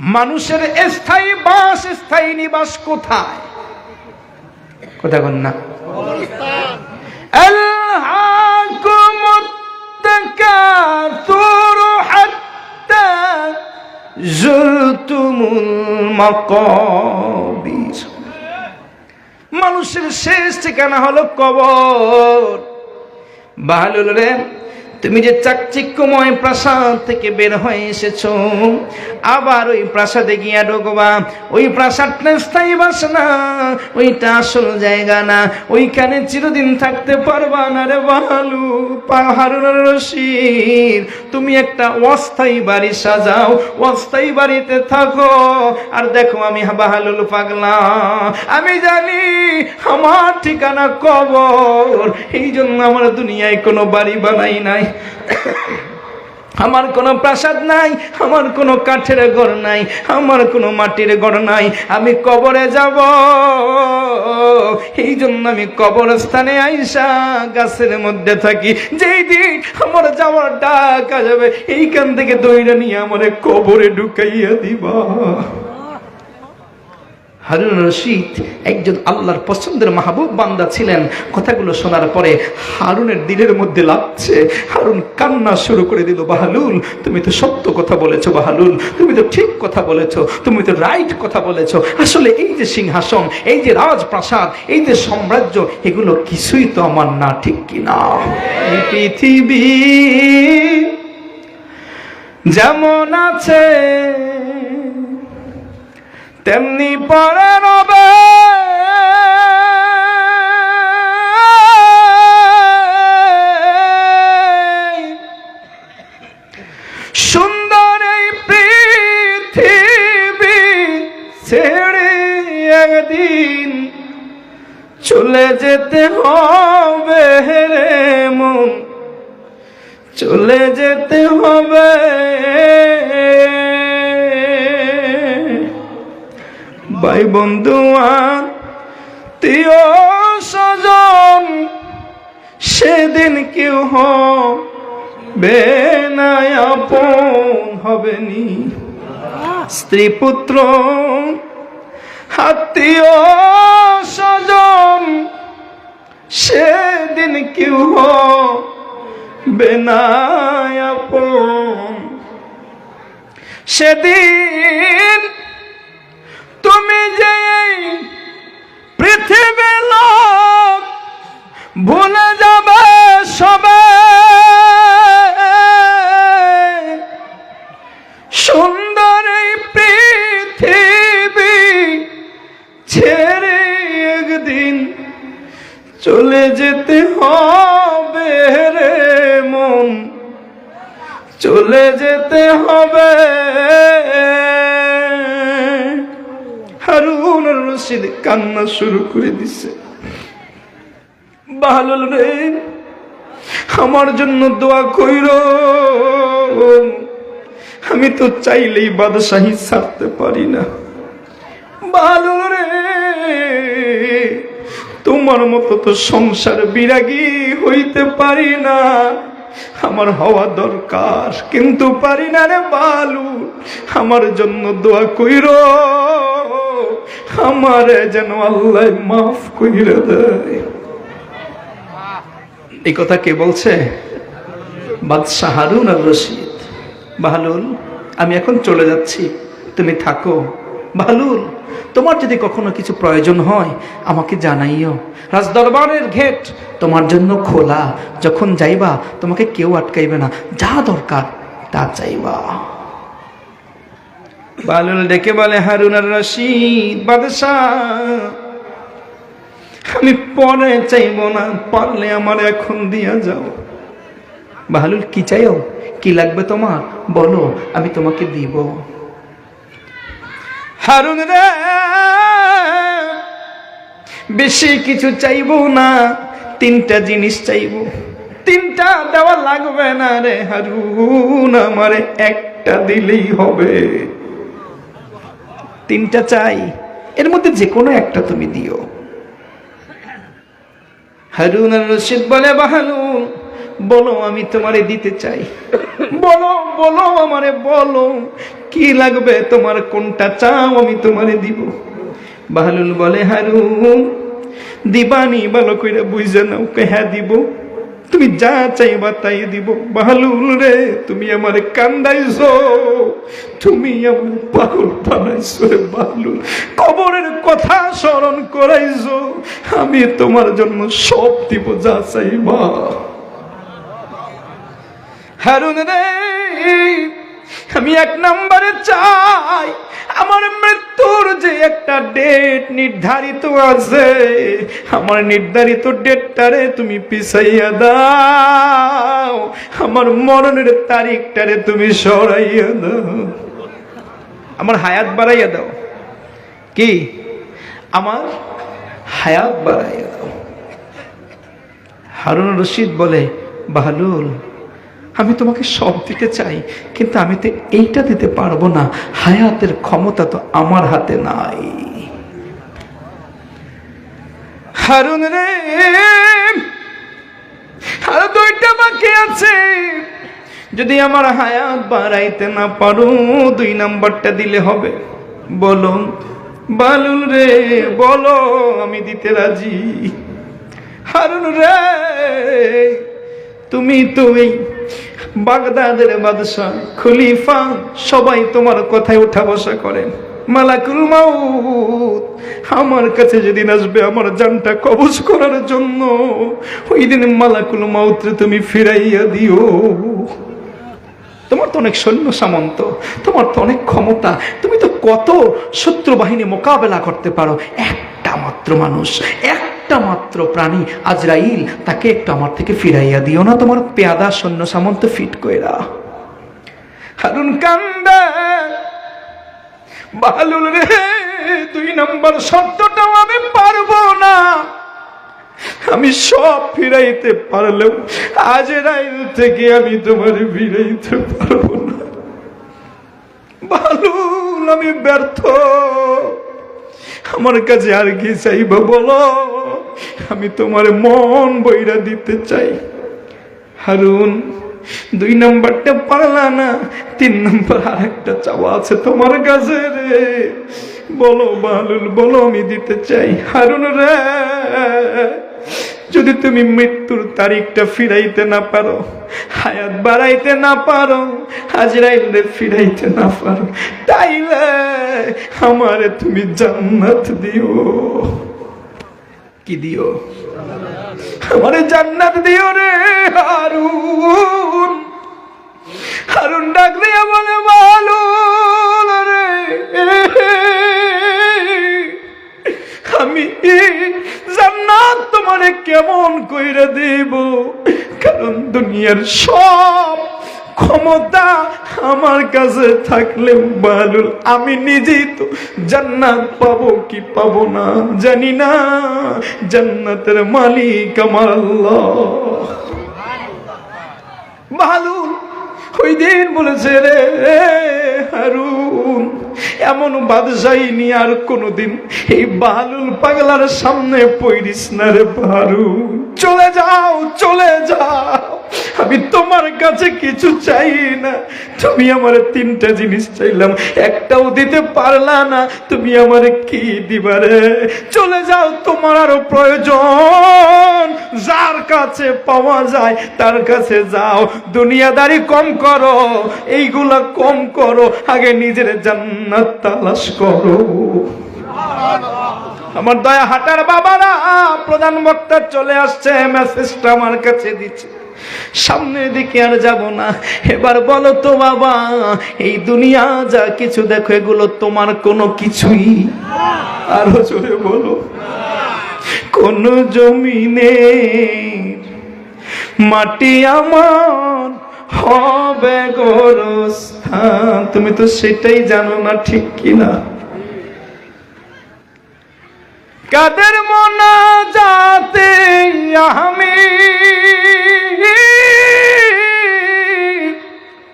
মানুষের স্থায়ী বাস, স্থায়ী নিবাস কোথায়? কোথায় না? মানুষের শেষ ঠিকানা হলো কবর। বাহালুল রে তুমি যে চাকচিক্যময় প্রাসাদ থেকে বের হয়ে এসেছ, আবার ওই প্রাসাদে গিয়া ঢোকবা ওই প্রাসাদটা স্থায়ী বাস না ওইটা আসল জায়গা না। ওইখানে চিরদিন থাকতে পারবা না রে বালু, পাহাড়ুর রশিদ। তুমি একটা অস্থায়ী বাড়ি সাজাও, অস্থায়ী বাড়িতে থাকো। আর দেখো আমি বাহালুল পাগলা। আমি জানি আমার ঠিকানা কবর এই জন্য আমার দুনিয়ায় কোনো বাড়ি বানাই নাই। আমার কোনো প্রাসাদ নাই, আমার কোনো কাঠের ঘর নাই, আমার কোনো মাটির ঘর নাই, আমি কবরে যাব। এই জন্য আমি কবরস্থানে আইসা গাছের মধ্যে থাকি। যেই দিন আমার যাওয়ার ডাক যাবে এইখান থেকে দইরা নিয়ে আমার কবরে ঢুকাইয়া দিবা। হারুন রশিদ একজন আল্লাহর পছন্দের মাহবুব বান্দা ছিলেন। কথাগুলো শোনার পরে হারুনের দিলের মধ্যে লাগছে। হারুন কান্না শুরু করে দিল, বাহালুল, তুমি তো সত্য কথা বলেছ, বাহালুল। তুমি তো ঠিক কথা বলেছ, তুমি তো রাইট কথা বলেছ। আসলে এই যে সিংহাসন, এই যে রাজপ্রাসাদ, এই যে সাম্রাজ্য, এগুলো কিছুই তো আমার না, ঠিক কিনা পৃথিবী যেমন আছে তেমনি পরে রবে। সুন্দর এই পৃথিবী ছেড়ে একদিন চলে যেতে হবে রে মন। চলে যেতে হবে। ভাই বন্ধু আত্মীয় স্বজন, সেদিন কেউ হবে না, আপন হবে নি স্ত্রী পুত্র, আত্মীয় স্বজন, সেদিন কেউ হবে আপন। সেদিন পৃথিবীর লোক ভুলে যাবে সবে। সুন্দর এই পৃথিবী ছেড়ে একদিন চলে যেতে হবে রে মন। চলে যেতে হবে হারুন রশিদ কান্না শুরু করে দিছে। বাহালুল রে আমার জন্য দোয়া কইর। আমি তো চাইলেই বাদশাহী ছাড়তে পারি না। বাহালুল রে, তোমার মতো তো সংসার বিরাগী হইতে পারি না। আমার হওয়া দরকার কিন্তু পারি না রে বালু। আমার জন্য দোয়া কইর। আমারে যেন আল্লাহ মাফ কইরে দেয়। এই কথা কে বলছে? বাদশাহ হারুন আর রশিদ। বাহালুল, আমি এখন চলে যাচ্ছি। তুমি থাকো। বাহালুল, তোমার যদি কখনো কিছু প্রয়োজন হয়, আমাকে জানাইও। রাজদরবারের ঘেট তোমার জন্য খোলা। যখন যাইবা, তোমাকে কেউ আটকাইবে না। যা দরকার, তা চাইবা। বালুল ডেকে বলে, হারুন আর রশিদ, বাদশাহ, আমি পরে চাইব না, পারলে আমার এখন দিয়া যাও। বাহালুল কি চাইও? কি লাগবে তোমার? বলো, আমি তোমাকে দিব। হারুন রে, বেশি কিছু চাইব না, তিনটা জিনিস চাইব। তিনটা দেওয়া লাগবে না রে হারুন, আমারে একটা দিলেই হবে। তিনটা চাই, এর মধ্যে যে কোনো একটা তুমি দিও। হারুন রশিদ বলে বাহালু বলো আমি তোমারে দিতে চাই। বলো বলো আমারে, বলো, কি লাগবে তোমার, কোনটা চাও আমি তোমারে দিব। বাহলুল বলে, হারুন, দিবানি ভালো কইরা বুঝে নাও হ্যাঁ দিব। তুমি যা চাইবা তাই দিব। বাহালুল রে, তুমি আমার কান্দাইছো। তুমি আমার পাগল বানাইছো রে বাহালুল কবরের কথা স্মরণ করাইছো। আমি তোমার জন্য সব দিব যা চাইবা। হারুন রে আমি এক নম্বরে চাই। আমার মৃত্যুর যে একটা ডেট নির্ধারিত আছে, আমার নির্ধারিত ডেটটারে তুমি পিছাইয়া দাও। আমার মরণের তারিখটারে তুমি সরাইয়া দাও। আমার হায়াত বাড়াইয়া দাও। কি? আমার হায়াত বাড়াইয়া দাও। হারুন রশিদ বলে বাহলুল আমি তোমাকে সব দিতে চাই, কিন্তু আমি তো এইটা দিতে পারব না। হায়াতের ক্ষমতা তো আমার হাতে নাই। হারুন রে, আরও দুইটা বাকি আছে। যদি আমার হায়াত বাড়াইতে না পারো, দুই নাম্বারটা দিলে হবে। বলো বালুল রে, বলো, আমি দিতে রাজি। হারুন রে, তুমি তো এই বাগদাদের বাদশাহ, খলিফা, সবাই তোমার কথায় উঠা বসা করেন মালাকুল মাউত, আমার কাছে যেদিন আসবে আমার জানটা কবজ করার জন্য, ওই দিন মালাকুল মাউতরে তুমি ফিরাইয়া দিও। তোমার তো অনেক সৈন্য সামন্ত, তোমার তো অনেক ক্ষমতা, তুমি তো কত শত্রু বাহিনী মোকাবেলা করতে পারো? একটা মাত্র মানুষ একটা মাত্র প্রাণী আজরাইল, তাকে একটু আমার থেকে ফিরাইয়া দিও না তোমার পেয়াদা সৈন্য সামন্ত ফিট কইরা। হারুন রে, দুই নম্বর শব্দটাও আমি পারব না। আমি সব ফিরাইতে পারলেও আজ রাইল থেকে আমি তোমার ফিরাইতে পারব না। বালুল আমি ব্যর্থ। আমার কাছে আর কি চাইবা বলো? আমি তোমার মন বইরা দিতে চাই। হারুন, দুই নাম্বারটা পারলা না, তিন নাম্বার আর একটা চাওয়া আছে তোমার কাছে রে। বলো বালুল, বলো আমি দিতে চাই। হারুন রে, যদি তুমি মৃত্যুর তারিখটা ফিরাইতে না পারো, হায়াত বাড়াইতে না পারো, হাজরাইলে ফিরাইতে না পারো, তাইলে আমারে তুমি জান্নাত দিও। কি দিও? আমারে জান্নাত দিও রে হারুন। হারুন ডাক দিয়া বলে, মালুল রে, আমি জান্নাত তোমারে কেমন কইরা দেব? কারণ দুনিয়ার সব ক্ষমতা আমার কাছে থাকলে বালুল, আমি নিজেই তো জান্নাত পাবো কি পাবো না জানি না। জান্নাতের মালিক আমার বালুল, ওই দিন বলেছে রে হারুন এমন বাদশাহী নিয়ে আর কোনোদিন এই বালুল পাগলার সামনে পইরিস না রে হারুন চলে যাও চলে যাও। আমি তোমার কাছে কিছু চাই না। তুমি আমার তিনটা জিনিস চাইলাম, একটাও দিতে পারলা না। তুমি আমার কি দিবারে চলে যাও, তোমার আরও প্রয়োজন। যার কাছে পাওয়া যায়, তার কাছে যাও। দুনিয়াদারি কম করো, এইগুলা কম করো। আগে নিজের জান্নাত তালাশ করো। আমার দয়া হাটার বাবারা, প্রধান বক্তা চলে আসছে, মেসেজটা আমার কাছে দিচ্ছে। সামনের দিকে আর যাব না। এবার বলো তো বাবা, এই দুনিয়া যা কিছু দেখো, এগুলো তোমার কোনো কিছুই। আরও জোরে বলো। কোন জমিনে মাটি আমার হবে তুমি তো সেটাই জানো না, ঠিক কিনা? কাদের মনা যাতে আমি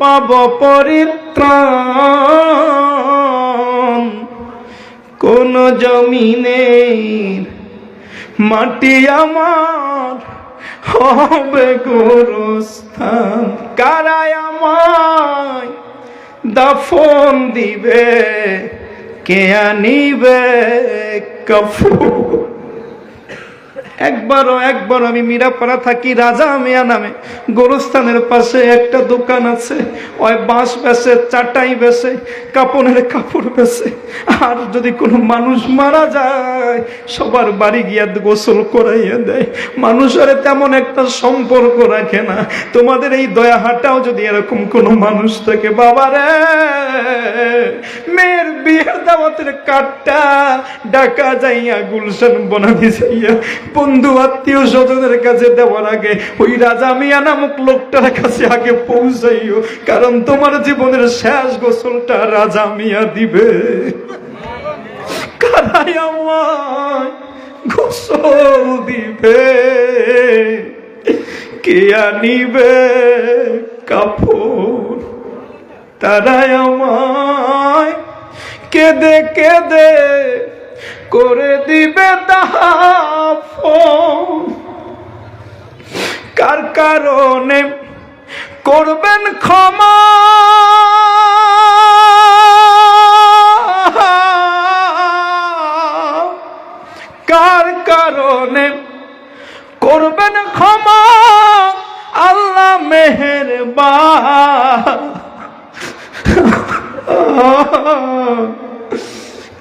পাব পরিত্রাণ কোন জমিনের মাটি আমার হবে গোরস্থান। কারায় আমায় দাফন দিবে কে আনিবে কাফুর একবারও একবার আমি মিরাপাড়া থাকি, রাজা মিয়া নামে। গোরস্থানের পাশে একটা দোকান আছে। ওই বাঁশ বেসে, চাটাই বেসে কাপড়ের কাপড় বেসে। আর যদি কোনো মানুষ মারা যায়, সবার বাড়ি গিয়া গোসল করাইয়া দেয়। মানুষের তেমন একটা সম্পর্ক রাখে না। তোমাদের এই দয়া হাটাও যদি এরকম কোনো মানুষ থাকে, বাবা রে। মেয়ের বিয়ের দাওয়াতের কাঠটা ডাকা যাইয়া গুলশান বনানি যাইয়া বন্ধু, আত্মীয় স্বজনের কাছে দেওয়ার আগে ওই রাজা মিয়া নামক লোকটার কাছে আগে পৌঁছাইও, কারণ তোমার জীবনের শেষ গোসলটা রাজা মিয়া দিবে। গোসল দিবে, কে আনিবে কাপড়? তারাই আমায় কেঁদে কেঁদে করে দিবে কার কারণে করবেন ক্ষমা? কার কারণে করবেন ক্ষমা? আল্লাহ মেহেরবা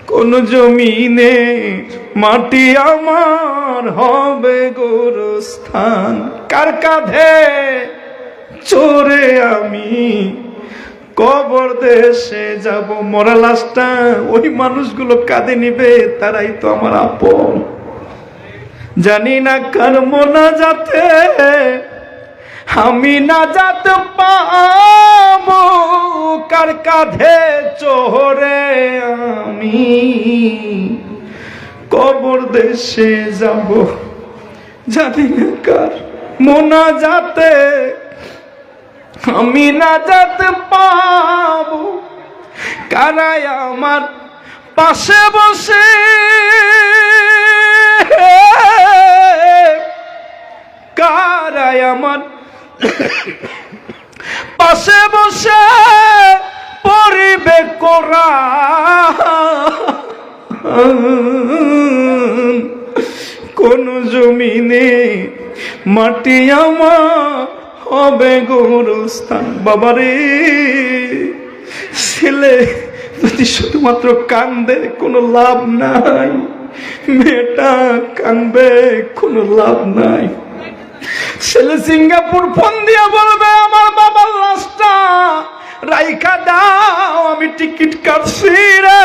কোন জমিনে মাটি আমার হবে গোরস্থান। কার কাঁধে? চোরে আমি কবর দেশে যাব। মরা লাশটা ওই মানুষগুলো কাঁধে নিবে, তারাই তো আমার আপন। জানি না কার মোনা যাতে আমি না যাতে পাবো কার কাঁধে চোরে আমি। কবর দেশে যাব জানি না কার মোনা যাতে আমি না যেতে পাবো কারাই আমার পাশে বসে। কারাই আমার পাশে বসে পরিবে করা কোন জমিনে মাটি আমার হবে গৌরস্থান বাবারে, ছেলে যদি শুধুমাত্র কান্দে, কোনো লাভ নাই। মেয়েটা কান্দবে কোনো লাভ নাই। ছেলে সিঙ্গাপুর ফোন দিয়া বলবে, আমার বাবার লাশটা রাইখা দাও, আমি টিকিট কাটছি রে।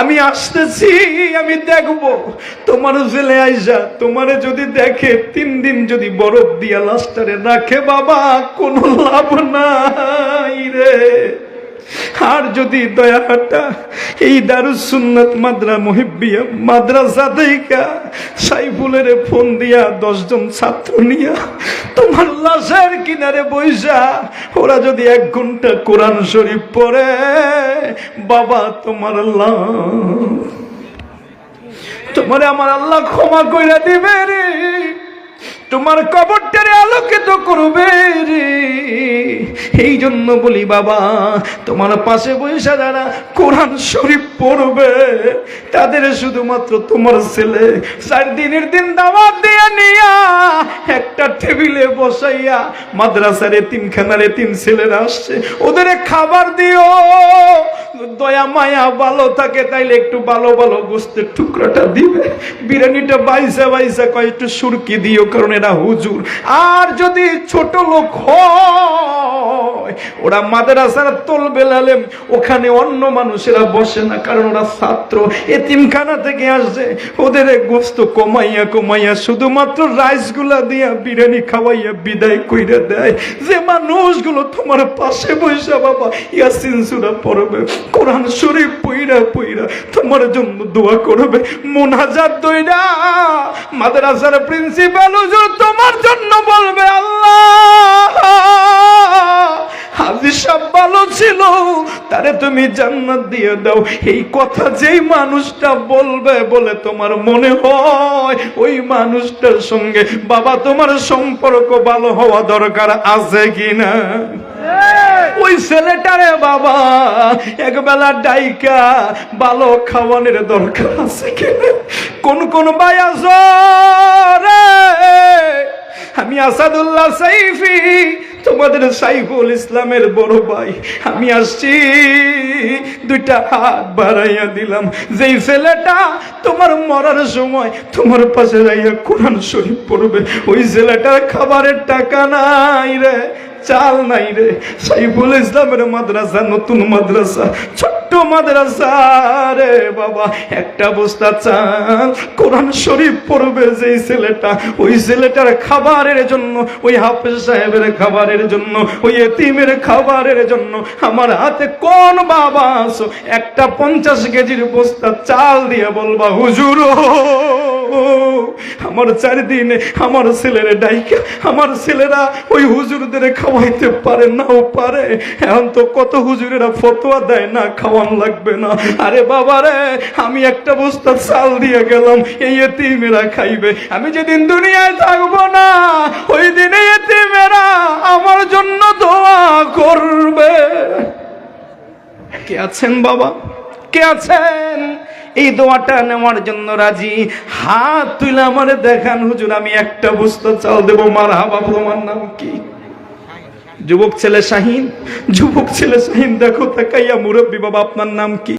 আমি আসতেছি, আমি দেখব। তোমার জেলে আইসা, তোমারে যদি দেখে, তিন দিন যদি বরফ দিয়া লাস্টারে রাখে বাবা, কোনো লাভ নাই রে। আর যদি দয়াটা এই দারুসুন্নাত মাদ্রা মহিবিয়া মাদ্রাসা দেখা সাইফুলের ফোন দিয়া দশজন ছাত্র নিয়া তোমার লাশের কিনারে বইসা, ওরা যদি এক ঘণ্টা কোরআন শরীফ পড়ে, বাবা তোমার লাভ তোমারে আমার আল্লাহ ক্ষমা কইরা দিবে রে। তোমার কবরটারে আলোকিত করবে রে। এই জন্য বলি, বাবা, তোমার পাশে বৈশা যারা কোরআন শরীফ পড়বে, তাদের শুধুমাত্র তোমার ছেলে চার দিনের দিন দাওয়াত দিয়ে নিয়া একটা টেবিলে বসাইয়া মাদ্রাসার এতিমখানার এতিম ছেলেরা আসছে, ওদের খাবার দিও। দয়া মায়া ভালো থাকে, তাইলে একটু ভালো ভালো গোস্তের টুকরাটা দিবে। বিরিয়ানিটা বাইসা বাইসা কয়, একটু সুরকি দিও, কারণ এরা হুজুর। আর যদি ছোট লোক হয়, ওরা মাদ্রাসার তোল বেলালেম ওখানে অন্য মানুষেরা বসে না, কারণ ওরা ছাত্র। এতিমখানা থেকে আসছে, ওদের গোস্ত কমাইয়া কমাইয়া শুধুমাত্র রাইসগুলা দিয়া বিরিয়ানি খাওয়াইয়া বিদায় কইরা দেয়। যে মানুষগুলো তোমার পাশে বসে বাবা, ইয়াসিন সুরা পড়বে। কোরআন শরীফ পইরা পইরা তোমার জন্য দোয়া করবে। মোনাজাত দইরা, মাদ্রাসার প্রিন্সিপাল হুজুর তোমার জন্য বলবে, আল্লাহ ভালো ছিল তুমি জান্নাত দিয়ে দাও। এই কথা যেই মানুষটা বলবে বলে তোমার মনে হয়, ওই মানুষটার সঙ্গে, বাবা, তোমার সম্পর্ক ভালো হওয়া দরকার আছে কিনা? ওই ছেলেটারে বাবা, এক বেলা ডাইকা ভালো খাওয়ানোর দরকার আছে কোন কোন আছো? রে, আমি আসাদুল্লাহ সাইফি, তোমাদের সাইফুল ইসলামের বড় ভাই। আমি আসছি, দুইটা হাত বাড়াইয়া দিলাম। যেই ছেলেটা তোমার মরার সময় তোমার পাশে যাইয়া কোরআন শরীফ পড়বে, ওই ছেলেটার খাবারের টাকা নাই রে। চাল নাই রে। সাইফুল ইসলামের মাদ্রাসা নতুন মাদ্রাসা ছোট্ট মাদ্রাসা বাবা, একটা বস্তা চাল কোরআন শরীফ পড়বে যেই ছেলেটা, ওই ছেলেটার খাবারের জন্য, ওই হাফেজ সাহেবের খাবারের জন্য, ওই এতিমের খাবারের জন্য, আমার হাতে কোন বাবা আছো? একটা পঞ্চাশ কেজির বস্তা চাল দিয়ে বলবা, হুজুর আমার চারিদিনে আমার ছেলেরা ডাইকা, আমার ছেলেরা ওই হুজুরদের খাওয়াইতে পারে নাও পারে। এখন তো কত হুজুরেরা ফতোয়া দেয় না, খাওয়ান লাগবে না। আরে বাবা রে, আমি একটা বস্তা চাল দিয়ে গেলাম, এই এতিমেরা খাইবে। আমি যেদিন দুনিয়ায় থাকব না, ওই দিনে এতিমেরা আমার জন্য দোয়া করবে। কে আছেন বাবা? কে আছেন? এই দোয়াটা নেওয়ার জন্য রাজি। হাত তুলে আমার দেখান, হুজুর, আমি একটা বস্তা চাল দেবো। মার হাবা তোমার নাম কি? যুবক ছেলে শাহিন যুবক ছেলে শাহিন দেখো তাকাইয়া মুরব্বী বাবা আপনার নাম কি?